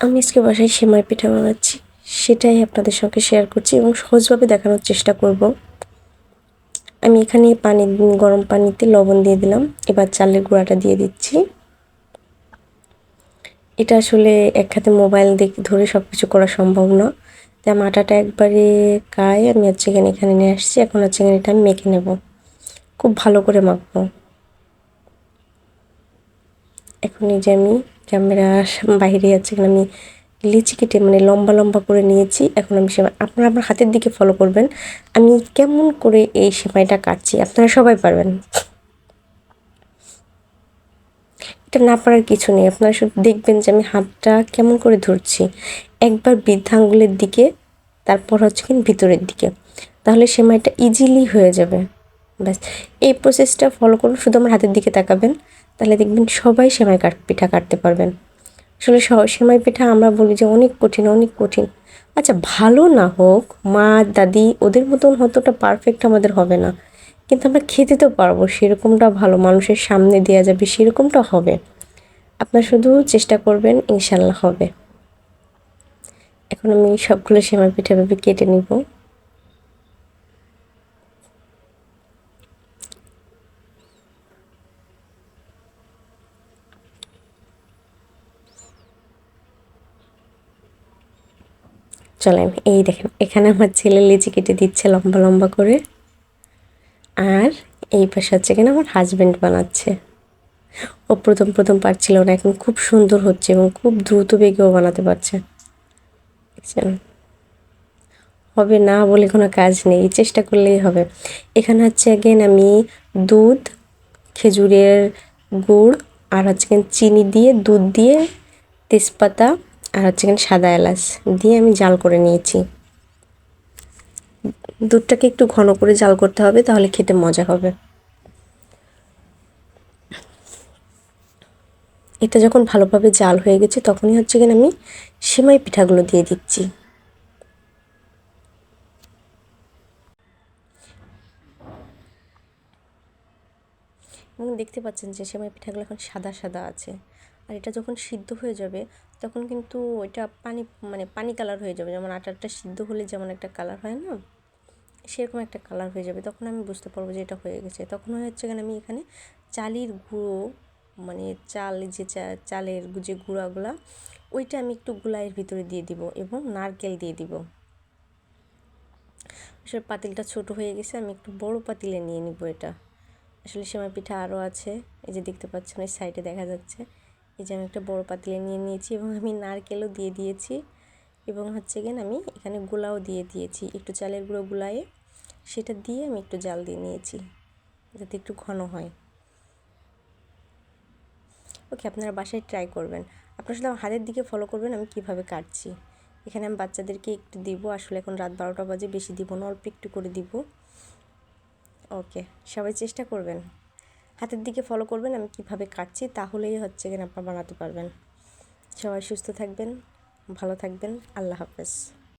আমি আজকে বাসায় সেমাই পিঠা বানাচ্ছি, সেটাই আপনাদের সঙ্গে শেয়ার করছি এবং সহজভাবে দেখানোর চেষ্টা করব। আমি এখানে পানি, গরম পানিতে লবণ দিয়ে দিলাম, এবার চালের গুঁড়াটা দিয়ে দিচ্ছি। এটা আসলে এক হাতে মোবাইল দেখে, ধরে সব কিছু করা সম্ভব না। তাই আমি আটাটা একবারে কায়, আমি হচ্ছে এখানে এখানে নিয়ে আসছি, এখন হচ্ছে এখানে এটা আমি মেখে নেব। খুব ভালো করে মাখবো। এখন এই যে আমি ক্যামেরা বাইরে আছে, এখানে আমি লিচি কেটে মানে লম্বা লম্বা করে নিয়েছি। এখন আমি সেমাই, আপনারা আমার হাতের দিকে ফলো করবেন। আমি কেমন করে এই সেমাইটা কাটছি, আপনারা সবাই পারবেন। এটা না পারার কিছু নেই, আপনারা শুধু দেখবেন যে আমি হাতটা কেমন করে ধরছি। একবার বৃদ্ধাঙ্গুলের দিকে, তারপর হচ্ছে কিনা ভিতরের দিকে। তাহলে সেমাইটা ইজিলি হয়ে যাবে। ব্যাস, এই প্রসেসটা ফলো করুন, শুধু আমার হাতের দিকে তাকাবেন। তাহলে দেখবেন সবাই সেমাই কাট, পিঠা কাটতে পারবেন। আসলে সেমাই পিঠা আমরা বলি যে অনেক কঠিন অনেক কঠিন। আচ্ছা ভালো না হোক, মা, দাদি, ওদের মতন হতোটা পারফেক্ট আমাদের হবে না। কিন্তু আমরা খেতে তো পারব, সেরকমটা ভালো, মানুষের সামনে দেওয়া যাবে, সেরকমটা হবে। আপনার শুধু চেষ্টা করবেন, ইনশাল্লাহ হবে। এখন আমি সবগুলো সেমাই পিঠা ভেবে কেটে নিব। চলেন, এই দেখেন, এখানে আমার ছেলে লিচি কেটে দিচ্ছে লম্বা লম্বা করে। আর এই পাশে হচ্ছে কিনা আমার হাজব্যান্ড বানাচ্ছে। ও প্রথম প্রথম পারছিল না, এখন খুব সুন্দর হচ্ছে এবং খুব দ্রুত বেগেও বানাতে পারছে। হবে না বলে কোনো কাজ নেই, চেষ্টা করলেই হবে। এখানে হচ্ছে অ্যাগেন আমি দুধ, খেজুরের গুড় আর হচ্ছে চিনি দিয়ে, দুধ দিয়ে তেজপাতা আর হচ্ছে এখানে সাদা এলাচ দিয়ে আমি জাল করে নিয়েছি। দুধটাকে একটু ঘন করে জাল করতে হবে, তাহলে খেতে মজা হবে। এটা যখন ভালোভাবে জাল হয়ে গেছে, তখনই হচ্ছে কিনা আমি সেমাই পিঠাগুলো দিয়ে দিচ্ছি। এবং দেখতে পাচ্ছেন যে সেমাই পিঠাগুলো এখন সাদা সাদা আছে। আর এটা যখন সিদ্ধ হয়ে যাবে, তখন কিন্তু ওইটা পানি মানে পানি কালার হয়ে যাবে। যেমন আটাটা সিদ্ধ হলে যেমন একটা কালার হয় না, সেরকম একটা কালার হয়ে যাবে। তখন আমি বুঝতে পারব যে এটা হয়ে গেছে। তখন হচ্ছে এখানে আমি এখানে চালের গুঁড়ো মানে চাল যে চালের যে গুঁড়াগুলা, ওইটা আমি একটু গুলাইয়ের ভিতরে দিয়ে দিব এবং নারকেল দিয়ে দিব। আসলে পাতিলটা ছোট হয়ে গেছে, আমি একটু বড় পাতিলে নিয়ে নিব এটা। আসলে সেমাই পিঠা আরও আছে, এই যে দেখতে পাচ্ছেন, ওই সাইডে দেখা যাচ্ছে। এই যে আমি একটা বড় পাতিলে নিয়ে নিয়েছি এবং আমি নারকেলও দিয়ে দিয়েছি এবং হচ্ছে গিয়ে আমি এখানে গোলাও দিয়ে দিয়েছি। একটু চালের গুঁড়ো গুলায়ে সেটা দিয়ে আমি একটু জাল দিয়ে নিয়েছি যাতে একটু ঘন হয়। ওকে, আপনারা বাসায় ট্রাই করবেন। আপনারা শুধু হাতের দিকে ফলো করবেন, আমি কীভাবে কাটছি। এখানে আমি বাচ্চাদেরকে একটু দিব, আসলে এখন রাত বারোটা বাজে, বেশি দিব না, অল্প একটু করে দিব। ওকে, সবাই চেষ্টা করবেন। হাতের দিকে ফলো করবেন, আমি কীভাবে কাটছি তাহলেই হচ্ছে কিনা আপনারা বানাতে পারবেন। সবাই সুস্থ থাকবেন, ভালো থাকবেন, আল্লাহ হাফেজ।